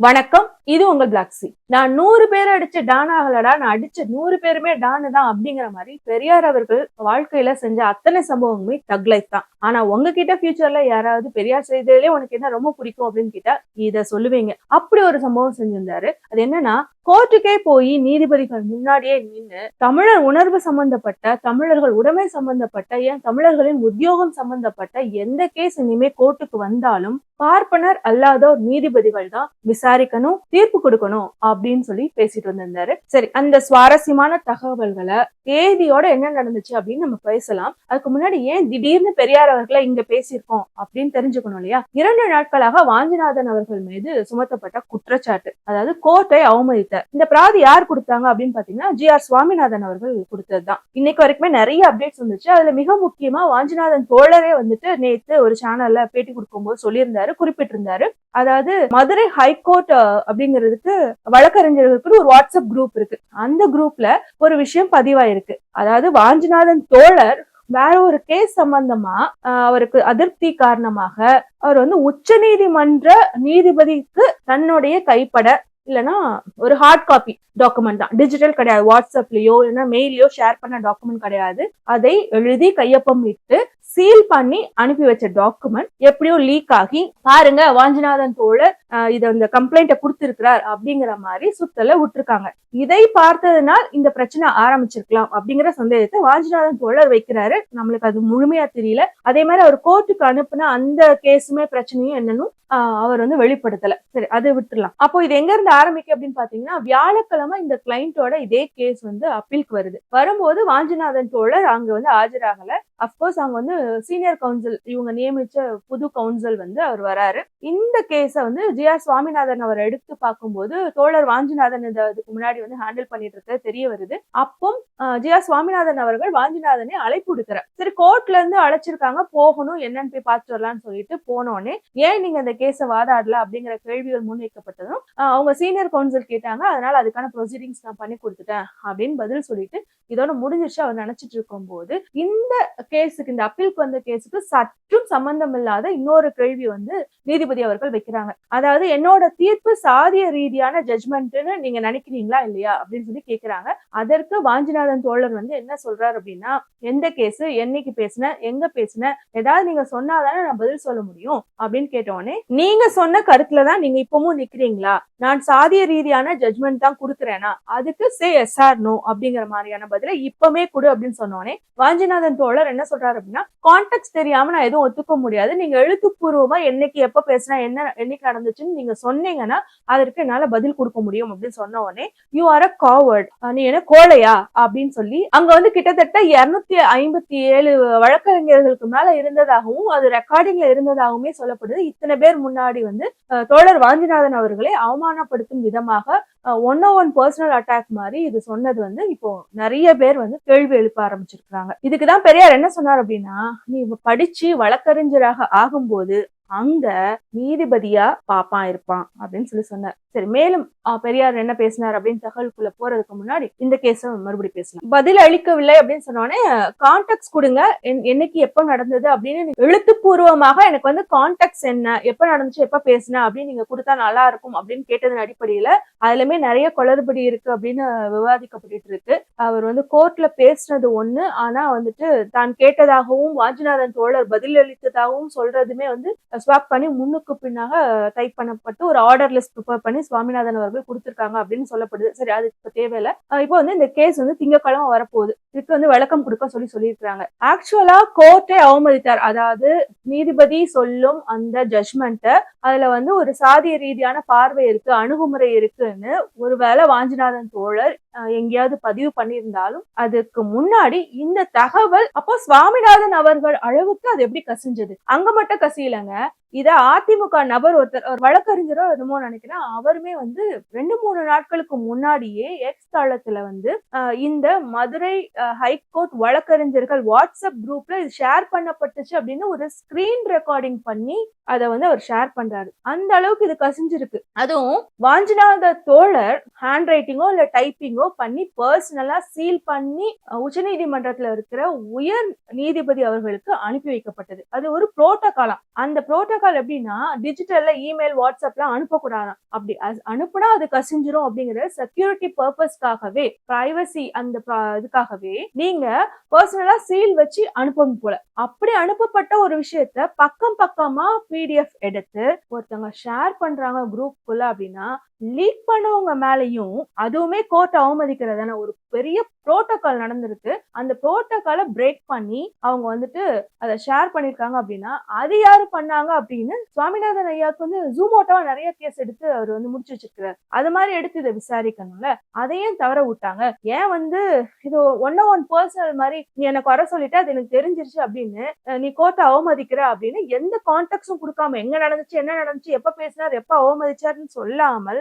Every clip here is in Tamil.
வணக்கம் இது உங்க பிளாக்ஸி நான் நூறு பேர் அடிச்ச டான் ஆகலடா நான் அடிச்ச நூறு பேருமே டானு தான் அப்படிங்கிற மாதிரி பெரியார் அவர்கள் வாழ்க்கையில செஞ்ச அத்தனை சம்பவங்களுமே தக் லைஃப் தான். ஆனா உங்ககிட்ட ஃபியூச்சர்ல யாராவது பெரியார் செய்ததுலயே உனக்கு என்ன ரொம்ப பிடிக்கும் அப்படின்னு கேட்டா இத சொல்லுவீங்க. அப்படி ஒரு சம்பவம் செஞ்சிருந்தாரு. அது என்னன்னா கோர்ட்டுக்கே போய் நீதிபதிகள் முன்னாடியே நின்று தமிழர் உணர்வு சம்பந்தப்பட்ட தமிழர்கள் உடைமை சம்பந்தப்பட்ட ஏன் தமிழர்களின் உத்தியோகம் சம்பந்தப்பட்ட எந்த கேஸ் இனிமே கோர்ட்டுக்கு வந்தாலும் பார்ப்பனர் அல்லாதோர் நீதிபதிகள் தான் விசாரிக்கணும் தீர்ப்பு கொடுக்கணும் அப்படின்னு சொல்லி பேசிட்டு வந்திருந்தாரு. சரி அந்த சுவாரஸ்யமான தகவல்களை தேதியோட என்ன நடந்துச்சு அப்படின்னு நம்ம பேசலாம். அதுக்கு முன்னாடி ஏன் திடீர்னு பெரியார் அவர்களை இங்க பேசியிருக்கோம் அப்படின்னு தெரிஞ்சுக்கணும் இல்லையா? இரண்டு நாட்களாக வாஞ்சிநாதன் அவர்கள் மீது சுமத்தப்பட்ட குற்றச்சாட்டு அதாவது கோர்ட்டை அவமதித்த இந்த பிராதி யார் கொடுத்தாங்க அப்படின்னு பாத்தீங்கன்னா ஜி ஆர் சுவாமிநாதன் அவர்கள் கொடுத்ததுதான். இன்னைக்கு வரைக்குமே நிறைய அப்டேட்ஸ் வந்துச்சு. அதுல மிக முக்கியமா வாஞ்சிநாதன் தோழரே வந்துட்டு நேத்து ஒரு சேனல்ல பேட்டி கொடுக்கும்போது சொல்லியிருந்தாரு குறிப்பிட்டிருந்தாரு. அதாவது மதுரை ஹைகோர்ட் அப்படிங்கிறதுக்கு வழக்கறிஞர்களுக்கு ஒரு வாட்ஸ்அப் குரூப் இருக்கு. அந்த குரூப்ல ஒரு விஷயம் பதிவாயிருக்கு. அதாவது வாஞ்சிநாதன் தோழர் வேற ஒரு கேஸ் சம்பந்தமா அவருக்கு அதிருப்தி காரணமாக அவர் வந்து உச்ச நீதிமன்ற நீதிபதிக்கு தன்னுடைய கைப்பட இல்லைன்னா ஒரு ஹார்ட் காப்பி டாக்குமெண்ட் தான். டிஜிட்டல் கிடையாது. வாட்ஸ்அப்லயோ இல்லைன்னா மெயிலையோ ஷேர் பண்ண டாக்குமெண்ட் கிடையாது. அதை எழுதி கையொப்பம் விட்டு சீல் பண்ணி அனுப்பி வச்ச டாக்குமெண்ட் எப்படியோ லீக் ஆகி பாருங்க வாஞ்சிநாதன் தோழர் ஆஹ் இந்த கம்ப்ளைண்ட்டை கொடுத்திருக்கிறார் அப்படிங்கிற மாதிரி சுத்தல விட்டுருக்காங்க. இதை பார்த்ததுனால் இந்த பிரச்சனை ஆரம்பிச்சிருக்கலாம் அப்படிங்கிற சந்தேகத்தை வாஞ்சிநாதன் தோழர் வைக்கிறாரு. நம்மளுக்கு அது முழுமையா தெரியல. அதே மாதிரி அவர் கோர்ட்டுக்கு அனுப்புன அந்த கேஸுமே பிரச்சனையும் என்னன்னு அவர் வந்து வெளிப்படுத்தல. சரி அதை விட்டுலாம் அப்போ இது எங்க இருந்து ஆரம்பிக்கு அப்படின்னு பாத்தீங்கன்னா வியாழக்கிழமை இந்த கிளைண்டோட இதே கேஸ் வந்து அப்பீலுக்கு வருது. வரும்போது வாஞ்சிநாதன் தோழர் அங்க வந்து ஆஜராகல. அப்கோர்ஸ் அவங்க வந்து சீனியர் கவுன்சில் இவங்க நியமிச்ச புது கவுன்சில் வந்து அவர் வராரு. இந்த கேஸை வந்து ஜி ஆர் சுவாமிநாதன் அவர் எடுத்து பார்க்கும்போது தோழர் வாஞ்சிநாதன் இந்த அதுக்கு முன்னாடி வந்து ஹேண்டில் பண்ணிட்டு இருக்க தெரிய வருது. அப்போ ஜி ஆர் சுவாமிநாதன் அவர்கள் வாஞ்சிநாதனை அழைப்பு விடுக்கிறார். சரி கோர்ட்ல இருந்து அழைச்சிருக்காங்க போகணும் என்னன்னு போய் பார்த்துட்டு வரலாம்னு சொல்லிட்டு போனோடனே ஏன் நீங்க இந்த கேஸை வாதாடல அப்படிங்கிற கேள்விகள் முன்வைக்கப்பட்டதும் அவங்க சீனியர் கவுன்சில் கேட்டாங்க அதனால அதுக்கான ப்ரொசீடிங்ஸ் நான் பண்ணி கொடுத்துட்டேன் அப்படின்னு பதில் சொல்லிட்டு இதோட முடிஞ்சிருச்சு அவர் நினைச்சிட்டு இருக்கும் போது இந்த கேஸுக்கு இந்த அப்பீலுக்கு வந்த கேஸுக்கு சற்றும் சம்பந்தம் இல்லாத இன்னொரு கேள்வி வந்து நீதிபதி அவர்கள் வைக்கிறாங்க. அதாவது என்னோட தீர்ப்பு சாதிய ரீதியான ஜட்மெண்ட்னு நீங்க நினைக்கிறீங்களா இல்லையா அப்படின்னு சொல்லி கேக்குறாங்க. அதற்கு வாஞ்சிநாதன் தோழர் வந்து என்ன சொல்றாரு அப்படின்னா எந்த கேஸ்? என்னைக்கு பேசின? எங்க பேசின? ஏதாவது நீங்க சொன்னாதானே நான் பதில் சொல்ல முடியும்? அப்படின்னு கேட்டோடனே நீங்க சொன்ன கருத்துல தான் நீங்க இப்பவும் நிக்கிறீங்களா? நான் சாதிய ரீதியான ஜட்மெண்ட் தான் கொடுக்குறேனா? அதுக்கு சே எஸ் ஆர் நோ அப்படிங்கிற மாதிரியான பதில இப்பமே கொடு அப்படின்னு சொன்னோடனே வாஞ்சிநாதன் தோழர் என்ன சொல்றாரு அப்படின்னா கான்டெக்ட் தெரியாம நான் எதுவும் ஒத்துக்க முடியாது. நீங்க எழுத்துப்பூர்வமா என்னைக்கு எப்ப பேசினா என்ன என்னைக்கு நடந்துச்சுன்னு நீங்க சொன்னீங்கன்னா அதற்கு என்னால பதில் கொடுக்க முடியும் அப்படின்னு சொன்ன உடனே யூ ஆர் அ காவர்ட் நீ என்ன கோழையா? அப்படின்னு சொல்லி அங்க வந்து கிட்டத்தட்ட இருநூத்தி ஐம்பத்தி ஏழு வழக்கறிஞர்களுக்கு மேல இருந்ததாகவும் அது ரெக்கார்டிங்ல இருந்ததாகவுமே சொல்லப்படுது. இத்தனை பேர் முன்னாடி வந்து தோழர் வாஞ்சிநாதன் அவர்களை அவமானப்படுத்தும் விதமாக one on one personal attack மாதிரி இது சொன்னது வந்து இப்போ நிறைய பேர் வந்து கேள்வி எழுப்ப ஆரம்பிச்சிருக்காங்க இதுக்குதான் பெரியார் என்ன சொன்னார் அப்படின்னா நீ படிச்சு வழக்கறிஞராக ஆகும்போது அங்க நீதிபதியா பாப்பான் இருப்பான் அப்படின்னு சொல்லி சொன்னார். சரி மேலும் பெரியார் என்ன பேசினார் அப்படின்னு தகவலுக்குள்ள போறதுக்கு முன்னாடி இந்த கேஸ மறுபடியும் பேசலாம். பதில் அளிக்கவில்லை அப்படின்னு சொன்னோடனே கான்டாக்ட்ஸ் கொடுங்க. என்- என்னைக்கு எப்ப நடந்தது? அப்படின்னு எழுத்துப்பூர்வமாக எனக்கு வந்து கான்டாக்ட்ஸ் என்ன எப்ப நடந்துச்சு எப்ப பேசின அப்படின்னு நீங்க கொடுத்தா நல்லா இருக்கும் அப்படின்னு கேட்டதன் அடிப்படையில அதுலயுமே நிறைய குளறுபடி இருக்கு அப்படின்னு விவாதிக்கப்பட்டு இருக்கு. அவர் வந்து கோர்ட்ல பேசுனது ஒண்ணு. ஆனா வந்துட்டு தான் கேட்டதாகவும் வாஞ்சிநாதன் தோழர் பதிலளித்ததாகவும் சொல்றதுமே வந்து ஸ்வாப் பண்ணி முன்னுக்கு பின்னாக டைப் பண்ணப்பட்டு ஒரு ஆர்டர் லிஸ்ட் ப்ரிப்பேர் பண்ணி சுவாமிநாதன் அவர்கள் கொடுத்திருக்காங்க அப்படின்னு சொல்லப்படுது. சரி அது இப்ப தேவையில்ல. இப்போ வந்து இந்த கேஸ் வந்து திங்கக்கிழமை வரப்போகுது. இதுக்கு வந்து விளக்கம் கொடுக்க சொல்லி சொல்லியிருக்கிறாங்க. ஆக்சுவலா கோர்ட்டை அவமதித்தார். அதாவது நீதிபதி சொல்லும் அந்த ஜட்மெண்ட்டை அதுல வந்து ஒரு சாதிய ரீதியான பார்வை இருக்கு அணுகுமுறை இருக்குன்னு. ஒருவேளை வாஞ்சிநாதன் தோழர் எங்கேயாவது பதிவு பண்ணியிருந்தாலும் அதுக்கு முன்னாடி இந்த தகவல் அப்போ சுவாமிநாதன் அவர்கள் அளவுக்கு அது எப்படி கசிஞ்சது? அங்க மட்டும் கசியலங்க. இதை அதிமுக நபர் ஒருத்தர் ஒரு வழக்கறிஞரோ என்னமோ நினைக்கிறேன் அவருமே வந்து ரெண்டு மூணு நாட்களுக்கு முன்னாடியே எக்ஸ் தளத்துல வந்து இந்த மதுரை ஹைகோர்ட் வழக்கறிஞர்கள் வாட்ஸ்அப் குரூப்ல இது ஷேர் பண்ணப்பட்டுச்சு அப்படின்னு ஒரு ஸ்கிரீன் ரெக்கார்டிங் பண்ணி அதை வந்து அவர் ஷேர் பண்றாரு. அந்த அளவுக்கு இது கசிஞ்சிருக்கு. அதுவும் வாஞ்சிநாத தோழர் ஹேண்ட் ரைட்டிங்கோ இல்ல டைப்பிங்கோ பண்ணி பர்சனலா சீல் பண்ணி உச்சநீதிமன்றத்துல இருக்கிற உயர் நீதிபதி அவர்களுக்கு அனுப்பி வைக்கப்பட்டது. அது ஒரு புரோட்டோகாலம் அந்த புரோட்டோ புரோட்டோகால் எப்படின்னா டிஜிட்டல்ல இமெயில் வாட்ஸ்அப்ல அனுப்பக்கூடாதாம் அப்படி அனுப்புனா அது கசிஞ்சிரும் அப்படிங்கிற செக்யூரிட்டி பர்பஸ்க்காகவே பிரைவசி அந்த இதுக்காகவே நீங்க பர்சனலா சீல் வச்சு அனுப்பணும் போல. அப்படி அனுப்பப்பட்ட ஒரு விஷயத்த பக்கம் பக்கமா பிடிஎஃப் எடுத்து ஒருத்தவங்க ஷேர் பண்றாங்க குரூப் குள்ள அப்படின்னா லீக் பண்ணவங்க மேலையும் அதுவுமே கோர்ட் அவமதிக்கிறதான ஒரு பெரிய புரோட்டோகால் நடந்திருக்கு. அந்த புரோட்டோகாலை பிரேக் பண்ணி அவங்க வந்துட்டு அதை ஷேர் பண்ணியிருக்காங்க அப்படின்னா அது யாரு பண்ணாங்க அப்படின்னு சுவாமிநாதன் ஐயாவுக்கு வந்து ஜூமோட்டோவா நிறைய கேஸ் எடுத்து அவர் வந்து முடிச்சு வச்சிருக்கிறார். அது மாதிரி எடுத்து இதை விசாரிக்கணும்ல? அதையும் தவற விட்டாங்க. ஏன் வந்து இது ஒன் ஒன் பர்சனல் மாதிரி நீ எனக்கு வர சொல்லிட்டு அது எனக்கு தெரிஞ்சிருச்சு அப்படின்னு நீ கோர்ட்டை அவமதிக்கிற அப்படின்னு எந்த கான்டாக்ட்ஸும் கொடுக்காம எங்க நடந்துச்சு என்ன நடந்துச்சு எப்ப பேசினார் எப்ப அவமதிச்சாருன்னு சொல்லாமல்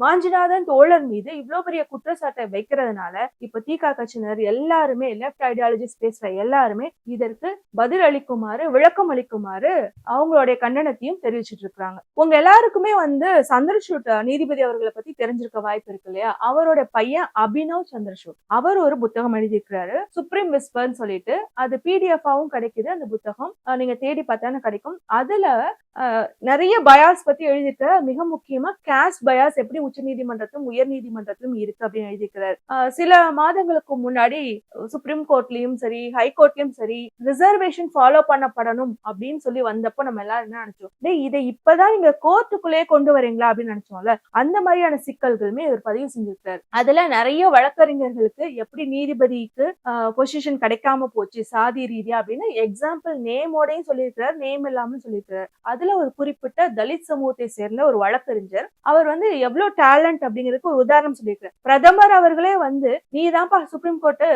வாஞ்சிநாதன் தோழர் மீது இவ்வளவு பெரிய குற்றச்சாட்டை வைக்கிறதுனால இப்ப தீகா கட்சியினர் எல்லாருமே லெஃப்ட் ஐடியாலஜிஸ்ட் பேசுற எல்லாருமே இதற்கு பதில் அளிக்குமாறு விளக்கம் அளிக்குமாறு அவங்களுடைய கண்டனத்தையும் தெரிவிச்சிட்டு இருக்காங்க உங்க எல்லாருக்குமே வந்து சந்திரசூட் நீதிபதி அவர்களை பத்தி தெரிஞ்சிருக்க வாய்ப்பு இருக்கு இல்லையா? அவரோட பையன் அபினவ் சந்திரசூட். அவர் ஒரு புத்தகம் எழுதியிருக்கிறாரு. சுப்ரீம் விஸ்பர்ன்னு சொல்லிட்டு அது பிடிஎஃபாவும் கிடைக்குது. அந்த புத்தகம் நீங்க தேடி பார்த்தாலும் கிடைக்கும். அதுல நிறைய பயாஸ் பத்தி எழுதியிருக்க மிக முக்கியமா கேஸ்ட் பயாஸ் எப்படி உச்ச நீதிமன்றத்திலும் உயர் நீதிமன்றத்திலும் இருக்கு அப்படின்னு எழுதியிருக்கிறார். சில மாதங்களுக்கு முன்னாடி சுப்ரீம் கோர்ட்லயும் சரி ஹைகோர்ட்லயும் சரி ரிசர்வேஷன் ஃபாலோ பண்ணப்படணும் அப்படின்னு சொல்லி வந்தப்போ நம்ம எல்லாரும் என்ன நினைச்சோம்? டேய் இதை இப்பதான் நீங்க கோர்ட்டுக்குள்ளேயே கொண்டு வரீங்களா அப்படின்னு நினைச்சோம்ல? அந்த மாதிரியான சிக்கல்களுமே இவர் பதிவு செஞ்சிருக்காரு அதுல நிறைய வழக்கறிஞர்களுக்கு எப்படி நீதிபதிக்கு பொசிஷன் கிடைக்காம போச்சு சாதி ரீதியா அப்படின்னு எக்ஸாம்பிள் நேமோடையும் சொல்லியிருக்கிறார் நேம் இல்லாமல் சொல்லியிருக்கிறார். அதுல ஒரு குறிப்பிட்ட தலித் சமூகத்தை சேர்ந்த ஒரு வழக்கறிஞர் அவர் வந்து எவ்வளவு டேலண்ட் அப்படிங்கிறதுக்கு ஒரு உதாரணம் சொல்லியிருக்கிறார் பிரதமர் அவர்களே வந்து நீதான்ப்பா சுப்ரீம் கோர்ட்டு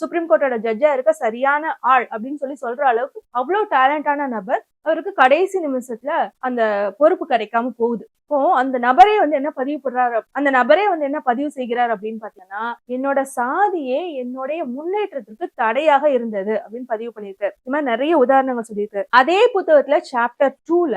சுப்ரீம் கோர்ட்டோட ஜட்ஜா இருக்க சரியான ஆள் அப்படின்னு சொல்லி சொல்ற அளவுக்கு அவ்வளவு டேலண்டான நபர் அவருக்கு கடைசி நிமிஷத்துல அந்த பொறுப்பு கிடைக்காம போகுது. இப்போ அந்த நபரே வந்து என்ன பதிவு பண்றாரு அந்த நபரே வந்து என்ன பதிவு செய்கிறார் அப்படின்னு பாத்தீங்கன்னா என்னோட சாதியே என்னுடைய முன்னேற்றத்திற்கு தடையாக இருந்தது அப்படின்னு பதிவு பண்ணியிருக்காரு. இந்த மாதிரி நிறைய உதாரணங்கள் சொல்லியிருக்காரு. அதே புத்தகத்துல சாப்டர் டூல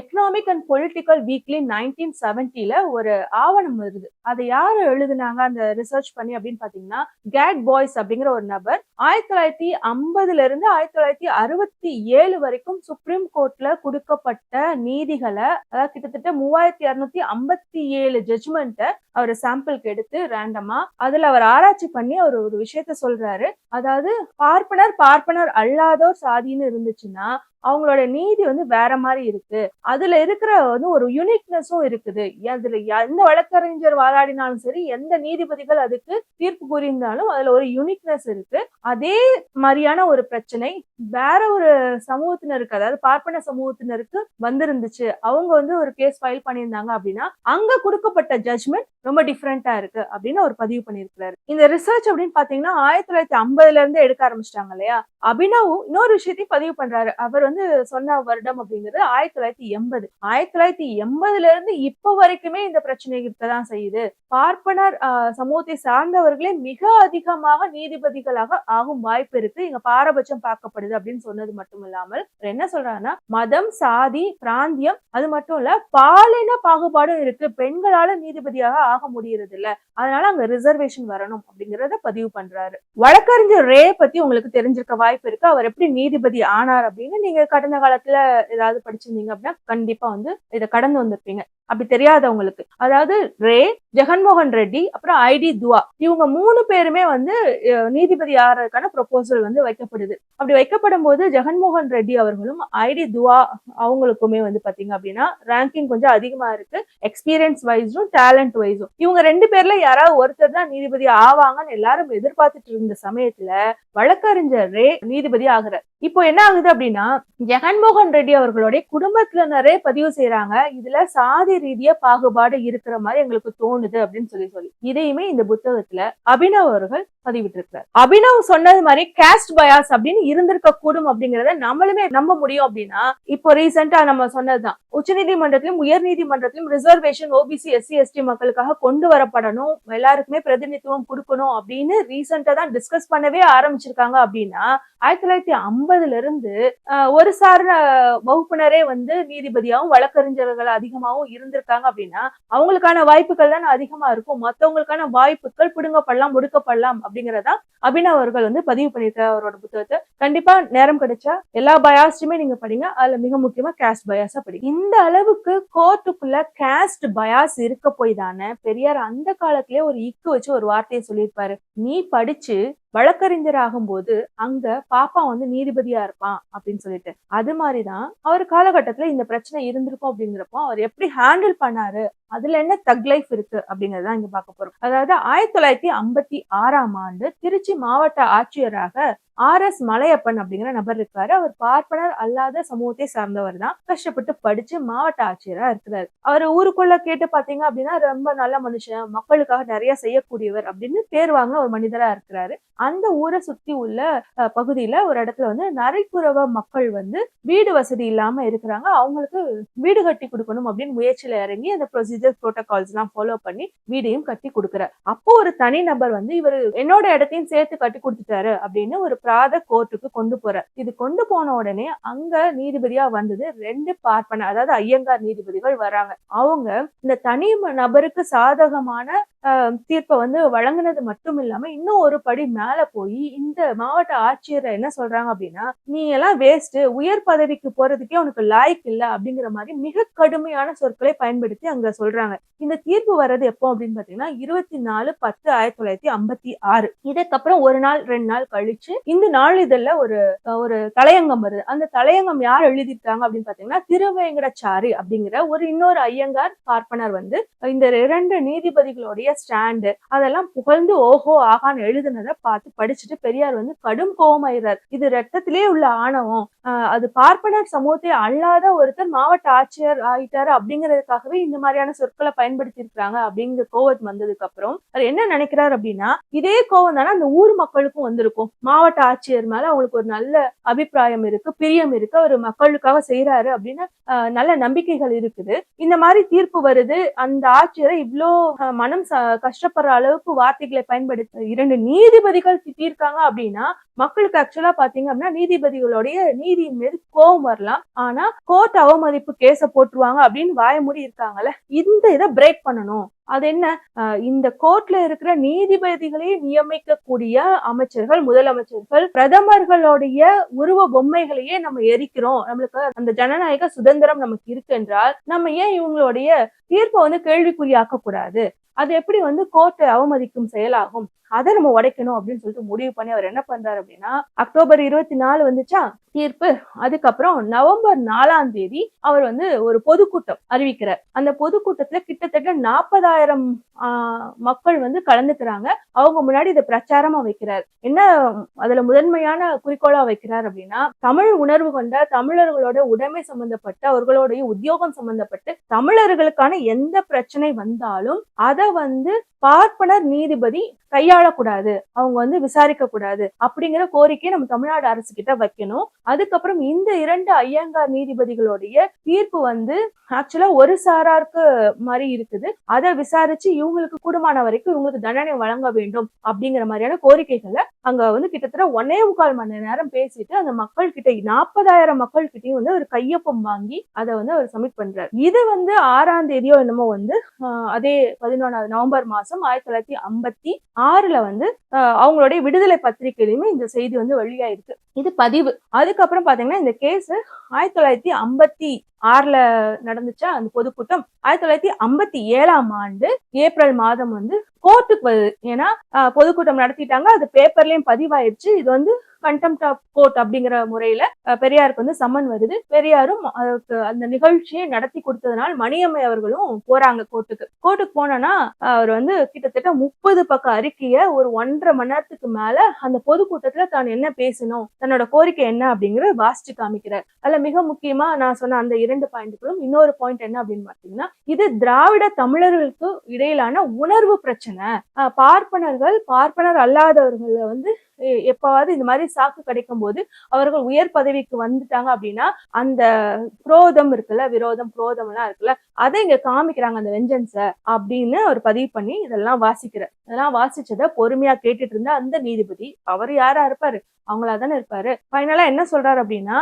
economic and political weekly nineteen செவன்டில ஒரு ஆவணம் வருது. அதை யாரு எழுதுனாங்க? அந்த ரிசர்ச் பண்ணி அப்படின்னு பாத்தீங்கன்னா கேட் பாய்ஸ் அப்படிங்கிற ஒரு நபர் ஆயிரத்தி தொள்ளாயிரத்தி ஐம்பதுல இருந்து ஆயிரத்தி தொள்ளாயிரத்தி அறுபத்தி ஏழு வரைக்கும் சுப்ரீம் கோர்ட்ல கொடுக்கப்பட்ட நீதிகளை அதாவது கிட்டத்தட்ட மூவாயிரத்தி இருநூத்தி ஐம்பத்தி ஏழு ஜட்ஜ்மெண்ட்டை அவர் சாம்பிளுக்கு எடுத்து ரேண்டமா அதுல அவர் ஆராய்ச்சி பண்ணி அவர் ஒரு விஷயத்த சொல்றாரு. அதாவது பார்ப்பனர் பார்ப்பனர் அல்லாதோர் சாதின்னு இருந்துச்சுன்னா அவங்களோட நீதி வந்து வேற மாதிரி இருக்கு. அதுல இருக்கிற வந்து ஒரு யுனிக்னஸும் இருக்குது. அதுல எந்த வழக்கறிஞர் வாதாடினாலும் சரி எந்த நீதிபதிகள் அதுக்கு தீர்ப்பு கூறியிருந்தாலும் அதுல ஒரு யூனிக்னஸ் இருக்கு. அதே மாதிரியான ஒரு பிரச்சனை வேற ஒரு சமூகத்தினருக்கு அதாவது பார்ப்பன சமூகத்தினருக்கு வந்திருந்துச்சு. அவங்க வந்து ஒரு கேஸ் ஃபைல் பண்ணியிருந்தாங்க அப்படின்னா அங்க கொடுக்கப்பட்ட ஜட்மெண்ட் ரொம்ப டிஃப்ரெண்டா இருக்கு அப்படின்னு அவர் பதிவு பண்ணியிருக்கிறாரு. இந்த ரிசர்ச் அப்படின்னு பாத்தீங்கன்னா ஆயிரத்தி தொள்ளாயிரத்தி ஐம்பதுல இருந்து எடுக்க ஆரம்பிச்சிட்டாங்க இல்லையா? அபினவ் இன்னொரு விஷயத்தையும் பதிவு பண்றாரு. அவர் வந்து சொன்ன வருடம் அப்படிங்கிறது ஆயிரத்தி தொள்ளாயிரத்தி எண்பது. ஆயிரத்தி தொள்ளாயிரத்தி எண்பதுல இருந்து இப்ப வரைக்குமே இந்த பிரச்சனை இருக்கதான் செய்யுது. பார்ப்பனர் சமூகத்தை சார்ந்தவர்களே மிக அதிகமாக நீதிபதிகளாக ஆகும் வாய்ப்பு இருக்கு. இங்க பாரபட்சம் பார்க்கப்படுது அப்படின்னு சொன்னது மட்டும் இல்லாமல் என்ன சொல்றாங்கன்னா மதம் சாதி பிராந்தியம் அது மட்டும் இல்ல பாலின பாகுபாடும் இருக்கு. பெண்களால நீதிபதியாக ஆக முடியறது இல்ல அதனால அங்க ரிசர்வேஷன் வரணும் அப்படிங்கறத பதிவு பண்றாரு. வழக்கறிஞர் ரே பத்தி உங்களுக்கு தெரிஞ்சிருக்க வாய்ப்பு இருக்கு. அவர் எப்படி நீதிபதி ஆனார் அப்படின்னு நீங்க நீங்க கடந்த காலத்துல ஏதாவது படிச்சிருந்தீங்க அப்படின்னா கண்டிப்பா வந்து இதை கடந்து வந்திருப்பீங்க. அப்படி தெரியாதவங்களுக்கு. அதாவது ரே ஜெகன்மோகன் ரெட்டி அப்புறம் ஐடி துவா. இவங்க மூணு பேருமே வந்து நீதிபதி ஆகிறதுக்கான ப்ரொபோசல் வந்து வைக்கப்படுது. அப்படி வைக்கப்படும் போது ஜெகன்மோகன் ரெட்டி அவர்களும் ஐடி துவா அவங்களுக்குமே வந்து பாத்தீங்க அப்படின்னா ரேங்கிங் கொஞ்சம் அதிகமா இருக்கு. எக்ஸ்பீரியன்ஸ் வைஸும் டேலண்ட் வைஸும் இவங்க ரெண்டு பேர்ல யாராவது ஒருத்தர் தான் நீதிபதி ஆவாங்கன்னு எல்லாரும் எதிர்பார்த்துட்டு இருந்த சமயத்துல வழக்கறிஞர் ரே நீதிபதி ஆகிறார். இப்போ என்ன ஆகுது அப்படின்னா ஜெகன்மோகன் ரெட்டி அவர்களுடைய குடும்பத்தினரே பதிவு செய்யறாங்க இதுல சாதி ரீதியா பாகுபாடு இருக்கிற மாதிரி எங்களுக்கு தோணுது அப்படின்னு சொல்லி சொல்லி. இதையுமே இந்த புத்தகத்துல அபினவ் அவர்கள் பதிவிட்டிருக்கிறார். அபினவ் சொன்னது மாதிரி கேஸ்ட் பயாஸ் அப்படின்னு இருந்திருக்க கூடும் அப்படிங்கறத நம்மளுமே நம்ப முடியும் அப்படின்னா இப்போ ரீசெண்டா நம்ம சொன்னதுதான். உச்சநீதிமன்றத்திலும் உயர் நீதிமன்றத்திலும் ரிசர்வேஷன் ஓபிசி எஸ்சி எஸ்டி மக்களுக்காக கொண்டு வரப்படணும் எல்லாருக்குமே பிரதிநிதித்துவம் கொடுக்கணும் அப்படின்னு ரீசெண்டா தான் டிஸ்கஸ் பண்ணவே ஆரம்பிச்சிருக்காங்க அப்படின்னா ஆயிரத்தி தொள்ளாயிரத்தி ஐம்பதுல இருந்து ஆஹ், ஒரு சார்ந்த வகுப்பினரே வந்து நீதிபதியாவும் வழக்கறிஞர்கள் அதிகமாகவும் இருந்திருக்காங்க அப்படின்னா அவங்களுக்கான வாய்ப்புகள் தான் அதிகமா இருக்கும். மற்றவங்களுக்கான வாய்ப்புகள் பிடுங்கப்படலாம் முடுக்கப்படலாம் அப்படிங்கறதா அபினவ் அவர்கள் வந்து பதிவு பண்ணியிருக்காரு அவரோட புத்தகத்தை. கண்டிப்பா நேரம் கிடைச்சா எல்லா பயாஸ்டுமே நீங்க படிங்க. அதுல மிக முக்கியமா கேஸ்ட் பயாஸா படிங்க. இந்த அளவுக்கு கோர்ட்டுக்குள்ள கேஸ்ட் பயாஸ் இருக்க போய் தானே பெரியார் அந்த காலத்திலேயே ஒரு இக்கு வச்சு ஒரு வார்த்தையை சொல்லியிருப்பாரு. நீ படிச்சு வழக்கறிஞர் ஆகும்போது அங்க பாப்பா வந்து நீதிபதியா இருப்பான் அப்படின்னு சொல்லிட்டு. அது மாதிரிதான் அவர் காலகட்டத்துல இந்த பிரச்சனை இருந்திருக்கும் அப்படிங்கிறப்போ அவர் எப்படி ஹேண்டில் பண்ணாரு? அதுல என்ன தக் லைஃப் இருக்கு அப்படிங்கறதான் இங்க பார்க்க போறோம். அதாவது ஆயிரத்தி தொள்ளாயிரத்தி ஐம்பத்தி ஆறாம் ஆண்டு திருச்சி மாவட்ட ஆட்சியராக ஆர் எஸ் மலையப்பன் அப்படிங்கிற நபர் இருக்காரு. அவர் பார்ப்பனர் அல்லாத சமூகத்தை சார்ந்தவர் தான். கஷ்டப்பட்டு படிச்சு மாவட்ட ஆட்சியரா இருக்கிறாரு. அவர் ஊருக்குள்ள கேட்டு பாத்தீங்க அப்படின்னா ரொம்ப நல்ல மனுஷன். மக்களுக்காக நிறைய செய்யக்கூடியவர் அப்படின்னு பேர் வாங்க ஒரு மனிதரா இருக்கிறாரு. அந்த ஊரை சுத்தி உள்ள பகுதியில ஒரு இடத்துல வந்து நரைக்குறவ மக்கள் வந்து வீடு வசதி இல்லாம இருக்கிறாங்க. அவங்களுக்கு வீடு கட்டி கொடுக்கணும் அப்படின்னு முயற்சியில இறங்கி அந்த ப்ரொசீஜர் ப்ரோட்டோகால்ஸ் எல்லாம் ஃபாலோ பண்ணி வீடையும் கட்டி கொடுக்குறாரு. அப்போ ஒரு தனி நபர் வந்து இவர் என்னோட இடத்தையும் சேர்த்து கட்டி கொடுத்துட்டாரு அப்படின்னு ஒரு பிராத கோர்ட்டுக்கு கொண்டு போற. இது கொண்டு போன உடனே அங்க நீதிபதியா வந்தது ரெண்டு பார்ப்பன அதாவது ஐயங்கார் நீதிபதிகள் வராங்க. அவங்க இந்த தனி நபருக்கு சாதகமான ஆஹ், தீர்ப்பை வந்து வழங்குனது மட்டும் இல்லாம இன்னும் ஒரு படி மேல போய் இந்த மாவட்ட ஆட்சியரை என்ன சொல்றாங்க அப்படின்னா நீ எல்லாம் வேஸ்ட் உயர் பதவிக்கு போறதுக்கே உனக்கு லாய்க்கு இல்ல அப்படிங்கிற மாதிரி மிக கடுமையான சொற்களை பயன்படுத்தி அங்க சொல்றாங்க. இந்த தீர்ப்பு வர்றது எப்போ அப்படின்னு பாத்தீங்கன்னா இருபத்தி நாலு பத்து ஆயிரத்தி தொள்ளாயிரத்தி ஐம்பத்தி ஆறு. இதுக்கப்புறம் ஒரு நாள் ரெண்டு நாள் கழிச்சு இந்த நாளிதழ்ல ஒரு ஒரு தலையங்கம் வருது. அந்த தலையங்கம் யார் எழுதியிருக்காங்க அப்படின்னு பாத்தீங்கன்னா திருவேங்கடச்சாரி அப்படிங்கிற ஒரு இன்னொரு ஐயங்கார் பார்ப்பனர் வந்து இந்த இரண்டு நீதிபதிகளுடைய ஸ்டாண்டு அதெல்லாம் புகழ்ந்து ஓஹோ ஆகான்னு எழுதுனதை பார்த்து படிச்சுட்டு பெரியார் வந்து கடும் கோபமாயிறார் இது ரத்தத்திலே உள்ள ஆணவம். ஆஹ் அது பார்ப்பனர் சமூகத்தை அல்லாத ஒருத்தர் மாவட்ட ஆட்சியர் ஆயிட்டாரு அப்படிங்கிறதுக்காகவே இந்த மாதிரியான சொற்களை பயன்படுத்திருக்கிறாங்க அப்படிங்கிற கோவம் வந்ததுக்கு அப்புறம் அவர் என்ன நினைக்கிறார் அப்படின்னா இதே கோவம் தானே அந்த ஊர் மக்களுக்கும் வந்திருக்கும். மாவட்ட ஆட்சியர் மேல அவங்களுக்கு ஒரு நல்ல அபிப்பிராயம் இருக்கு பிரியம் இருக்கு. அவர் மக்களுக்காக செய்யறாரு அப்படின்னு நல்ல நம்பிக்கைகள் இருக்குது. இந்த மாதிரி தீர்ப்பு வருது. அந்த ஆட்சியரை இவ்வளோ மனம் ச- கஷ்டப்படுற அளவுக்கு வார்த்தைகளை பயன்படுத்த இரண்டு நீதிபதிகள் திட்டிருக்காங்க அப்படின்னா மக்களுக்கு ஆக்சுவலா பாத்தீங்க அப்படின்னா நீதிபதிகளுடைய நீதியின் மீது கோபம் வரலாம். ஆனா கோர்ட் அவமதிப்பு கேஸ போட்டுருவாங்க அப்படின்னு வாயமூடி இருக்காங்கல்ல. இந்த இதை பிரேக் பண்ணணும். அது என்ன? ஆஹ் இந்த கோர்ட்ல இருக்கிற நீதிபதிகளை நியமிக்கக்கூடிய அமைச்சர்கள் முதலமைச்சர்கள் பிரதமர்களுடைய உருவ பொம்மைகளையே நம்ம எரிக்கிறோம். நம்மளுக்கு அந்த ஜனநாயக சுதந்திரம் நமக்கு இருக்கு என்றால் நம்ம ஏன் இவங்களுடைய தீர்ப்பை வந்து கேள்விக்குறியாக்க கூடாது? அது எப்படி வந்து கோர்ட்டை அவமதிக்கும் செயலாகும்? அதை நம்ம உடைக்கணும் அப்படின்னு சொல்லிட்டு முடிவு பண்ணி அவர் என்ன பண்றாரு அப்படின்னா அக்டோபர் இருபத்தி நாலு வந்துச்சா? தீர்ப்பு. அதுக்கப்புறம் நவம்பர் நாலாம் தேதி அவர் வந்து ஒரு பொதுக்கூட்டம் அறிவிக்கிறார். அந்த பொதுக்கூட்டத்துல கிட்டத்தட்ட நாற்பதாயிரம் மக்கள் வந்து கலந்துக்கிறாங்க. அவங்க முன்னாடி இதை பிரச்சாரமா வைக்கிறார். என்ன அதுல முதன்மையான குறிக்கோளா வைக்கிறார் அப்படின்னா தமிழ் உணர்வு கொண்ட தமிழர்களோட உடைமை சம்பந்தப்பட்ட அவர்களுடைய உத்தியோகம் சம்பந்தப்பட்டு தமிழர்களுக்கான எந்த பிரச்சனை வந்தாலும் அதை வந்து பார்ப்பனர் நீதிபதி கையாளக்கூடாது. அவங்க வந்து விசாரிக்க கூடாது அப்படிங்கிற கோரிக்கையை நம்ம தமிழ்நாடு அரசு கிட்ட வைக்கணும். அதுக்கப்புறம் இந்த இரண்டு ஐயங்கார் நீதிபதிகளுடைய தீர்ப்பு வந்து ஆக்சுவலா ஒரு சாராருக்கு மாதிரி இருக்குது. அதை விசாரிச்சு இவங்களுக்கு கூடுமான வரைக்கும் இவங்களுக்கு தண்டனை வழங்க வேண்டும் அப்படிங்கிற மாதிரியான கோரிக்கைகளை அங்க வந்து கிட்டத்தட்ட ஒன்னே முக்கால் மணி நேரம் பேசிட்டு அந்த மக்கள் கிட்ட நாற்பதாயிரம் மக்கள் கிட்டயும் வந்து ஒரு கையொப்பம் வாங்கி அதை வந்து அவர் சப்மிட் பண்றாரு. இது வந்து ஆறாம் தேதியோ என்னமோ வந்து ஆஹ் அதே பதினொன்றாவது நவம்பர் மாதம் ஆயிரத்தி தொள்ளாயிரத்தி ஐம்பத்தி ஆறில் வந்து அவங்களுடைய விடுதலை பத்திரிகையிலுமே இந்த செய்தி வந்து வெளியாயிருக்கு. இது பதிவு. அதுக்கப்புறம் பார்த்தீங்கன்னா இந்த கேஸ் ஆயிரத்தி தொள்ளாயிரத்தி ஐம்பத்தி ஆறுல நடந்துச்சா அந்த பொதுக்கூட்டம். ஆயிரத்தி தொள்ளாயிரத்தி ஐம்பத்தி ஏழாம் ஆண்டு ஏப்ரல் மாதம் வந்து கோர்ட்டுக்கு வருது ஏன்னா பொதுக்கூட்டம் நடத்திட்டாங்க. அது பேப்பர்லயும் பதிவாயிருச்சு இது வந்து கண்டெம்ட் ஆஃப் கோர்ட் அப்படிங்கிற முறையில பெரியாருக்கு வந்து சம்மன் வருது. பெரியாரும் அதுக்கு அந்த நிகழ்ச்சியை நடத்தி கொடுத்ததுனால் மணியம்மை அவர்களும் போறாங்க கோர்ட்டுக்கு கோர்ட்டுக்கு போனோன்னா அவர் வந்து கிட்டத்தட்ட முப்பது பக்க அறிக்கைய ஒரு ஒன்றரை மணி நேரத்துக்கு மேல அந்த பொதுக்கூட்டத்துல தான் என்ன பேசணும் தன்னோட கோரிக்கை என்ன அப்படிங்கறத வாசிச்சு காமிக்கிறார். அதுல மிக முக்கியமா நான் சொன்ன அந்த இரண்டு பாயிண்ட்களும் இன்னொரு பாயிண்ட் என்ன அப்படின்னு பாத்தீங்கன்னா இது திராவிட தமிழர்களுக்கு இடையிலான உணர்வு பிரச்சனை. பார்ப்பனர்கள் பார்ப்பனர் அல்லாதவர்களை வந்து எப்பவாவது இந்த மாதிரி சாக்கு கிடைக்கும் போது அவர்கள் உயர் பதவிக்கு வந்துட்டாங்க அப்படின்னா அந்த புரோதம் இருக்குல்ல விரோதம் புரோதம் எல்லாம் இருக்குல்ல அதை இங்க காமிக்கிறாங்க அந்த வெஞ்சன்ஸ அப்படின்னு அவர் பதிவு பண்ணி இதெல்லாம் வாசிக்கிறார். இதெல்லாம் வாசிச்சதை பொறுமையா கேட்டுட்டு இருந்த அந்த நீதிபதி அவர் யாரா இருப்பாரு? அவங்களா தானே இருப்பாரு? ஃபைனலா என்ன சொல்றாரு அப்படின்னா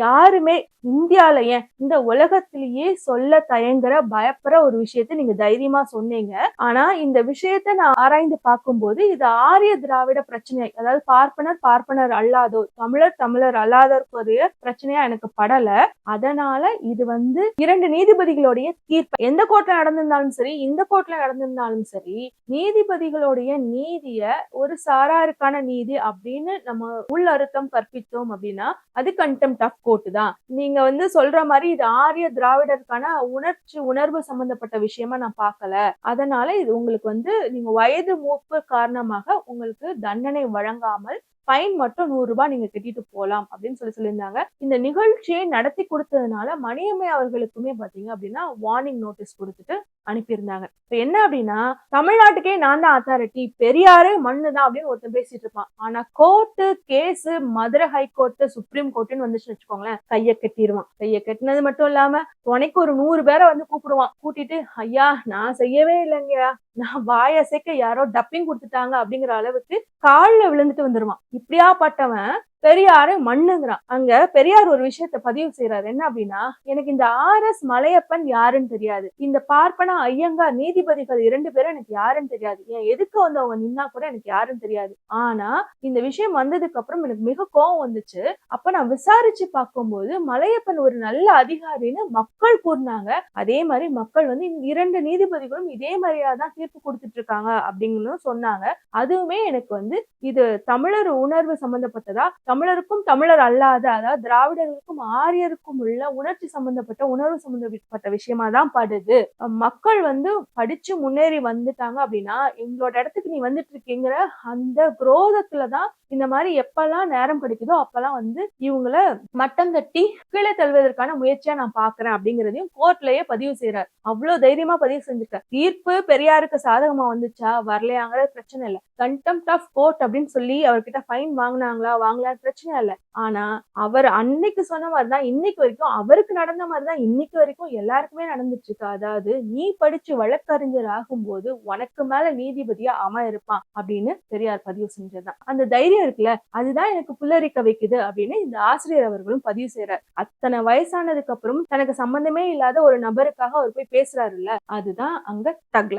யாருமே இந்தியால ஏன் இந்த உலகத்திலேயே சொல்ல தயங்குற பயப்படுற ஒரு விஷயத்த நீங்க தைரியமா சொன்னீங்க. ஆனா இந்த விஷயத்த நான் ஆராய்ந்து பார்க்கும்போது இது ஆரிய திராவிட பிரச்சனை அதாவது பார்ப்பனர் பார்ப்பனர் அல்லாதோர் தமிழர் தமிழர் அல்லாதோருக்குரிய பிரச்சனையா எனக்கு படல. அதனால இது வந்து இரண்டு நீதிபதிகளுடைய தீர்ப்பு. எந்த கோர்ட்ல நடந்திருந்தாலும் சரி இந்த கோர்ட்ல நடந்திருந்தாலும் சரி நீதிபதிகளுடைய நீதிய ஒரு சாராருக்கான நீதி அப்படின்னு நம்ம உள் கற்பித்தோம் அப்படின்னா அது கண்டெம்ட் ஆஃப் கோர்ட் தான். நீங்க வந்து சொல்ற மாதிரி இது ஆரிய திராவிடருக்கான உணர்ச்சி உணர்வு சம்பந்தப்பட்ட விஷயமா நான் பார்க்கல. அதனால இது உங்களுக்கு வந்து நீங்க வயது மூப்பு காரணமாக உங்களுக்கு தண்டனை வழங்காமல் ஃபைன் மட்டும் நூறு ரூபாய் நீங்க கட்டிட்டு போலாம் அப்படின்னு சொல்லி சொல்லியிருந்தாங்க. இந்த நிகழ்ச்சியை நடத்தி கொடுத்ததுனால மணியம்மை அவர்களுக்குமே பாத்தீங்க அப்படின்னா வார்னிங் நோட்டீஸ் கொடுத்துட்டு அனுப்பியிருந்தாங்க. இப்ப என்ன அப்படின்னா தமிழ்நாட்டுக்கே நான் தான் அத்தாரிட்டி பெரியாரே மண்ணு தான் அப்படின்னு ஒருத்தன் பேசிட்டு இருப்பான். ஆனா court case Madurai high court supreme கோர்ட்டுன்னு வந்துச்சுன்னு வச்சுக்கோங்களேன் கைய கட்டிடுவான் கைய கட்டினது மட்டும் இல்லாம துணைக்கு ஒரு நூறு பேரை வந்து கூப்பிடுவான். கூட்டிட்டு ஐயா நான் செய்யவே இல்லைங்கய்யா. நான் வாய யாரோ டப்பிங் கொடுத்துட்டாங்க அப்படிங்கிற அளவுக்கு கால்ல விழுந்துட்டு வந்துருவான். இப்படியா பட்டவன் பெரியாரு மண்ணுங்கிறான். அங்க பெரியார் ஒரு விஷயத்த பதிவு செய்யறாரு என்ன அப்படின்னா எனக்கு இந்த ஆர் எஸ் மலையப்பன் யாருன்னு தெரியாது. இந்த பார்ப்பன ஐயங்கார் நீதிபதிகள் இரண்டு பேரும் எனக்கு யாருன்னு தெரியாது. ஏன் எதுக்கு வந்து அவங்க நின்னா கூட எனக்கு யாருன்னு தெரியாது. ஆனா இந்த விஷயம் வந்ததுக்கு அப்புறம் எனக்கு மிக கோவம் வந்துச்சு. அப்ப நான் விசாரிச்சு பார்க்கும்போது மலையப்பன் ஒரு நல்ல அதிகாரின்னு மக்கள் கூறினாங்க. அதே மாதிரி மக்கள் வந்து இரண்டு நீதிபதிகளும் இதே மாதிரியா தான் தீர்ப்பு கொடுத்துட்டு இருக்காங்க அப்படின்னு சொன்னாங்க. அதுவுமே எனக்கு வந்து இது தமிழர் உணர்வு சம்பந்தப்பட்டதா? தமிழருக்கும் தமிழர் அல்லாத அதாவது திராவிடர்களுக்கும் ஆரியருக்கும் உள்ள உணர்ச்சி சம்பந்தப்பட்ட உணர்வு சம்பந்தப்பட்ட விஷயமா தான் படுது. மக்கள் வந்து படிச்சு முன்னேறி வந்துட்டாங்க அப்படின்னா எங்களோட இடத்துக்கு நீ வந்துட்டு இருக்கீங்கிற அந்த குரோதத்துலதான் இந்த மாதிரி எப்பெல்லாம் நேரம் கிடைக்குதோ அப்பெல்லாம் வந்து இவங்கள மட்டம் தட்டி கீழே தள்ளுவதற்கான முயற்சியா நான் பாக்குறேன் அப்படிங்கிறதையும் கோர்ட்லயே பதிவு செய்யறாரு அவ்வளவு தைரியமா பதிவு செஞ்சிருக்காரு. தீர்ப்பு பெரியாருக்கு சாதகமா வந்துச்சா? வரலையாங்கிற பிரச்சனை இல்லை. கண்டெம்ட் ஆஃப் கோர்ட் அப்படின்னு சொல்லி அவர்கிட்ட ஃபைன் வாங்கினாங்களா? வாங்கலாம் பிரச்சனை இல்லை. ஆனா அவர் அன்னைக்கு சொன்ன மாதிரிதான் இன்னைக்கு வரைக்கும் அவருக்கு நடந்த மாதிரிதான் இன்னைக்கு வரைக்கும் எல்லாருக்குமே நடந்துட்டு இருக்கு அதாவது நீ படிச்சு வழக்கறிஞர் ஆகும்போது உனக்கு மேல நீதிபதியா அவன் இருப்பான் அப்படின்னு பெரியார் பதிவு செஞ்சதுதான். அந்த தைரியம் இருக்குல்ல அதுதான் எனக்கு புல்லரிக்க வைக்குது அப்படின்னு இந்த ஆசிரியர் அவர்களும் பதிவு செய்யறாரு அத்தனை வயசானதுக்கு அப்புறம் தனக்கு சம்பந்தமே இல்லாத ஒரு நபருக்காக அவர் போய் பேசுறாருல்ல அதுதான் அங்க தக்லை